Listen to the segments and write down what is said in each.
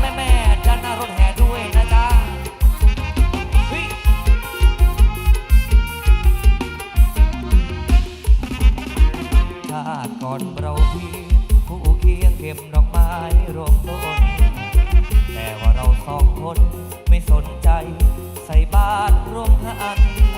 แม่แม่ด้นน้ารถแห่ด้วยนะจ๊ะชาติก่อนเราพี่คู่เคียเก็บดอกไม้รวมต้น แต่ว่าเราสองคนไม่สนใจใส่บาตรรวมฮะอัน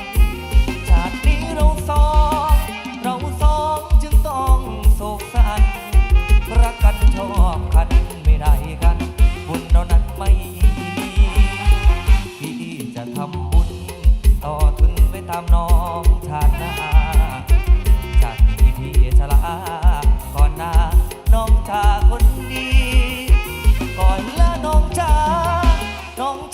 同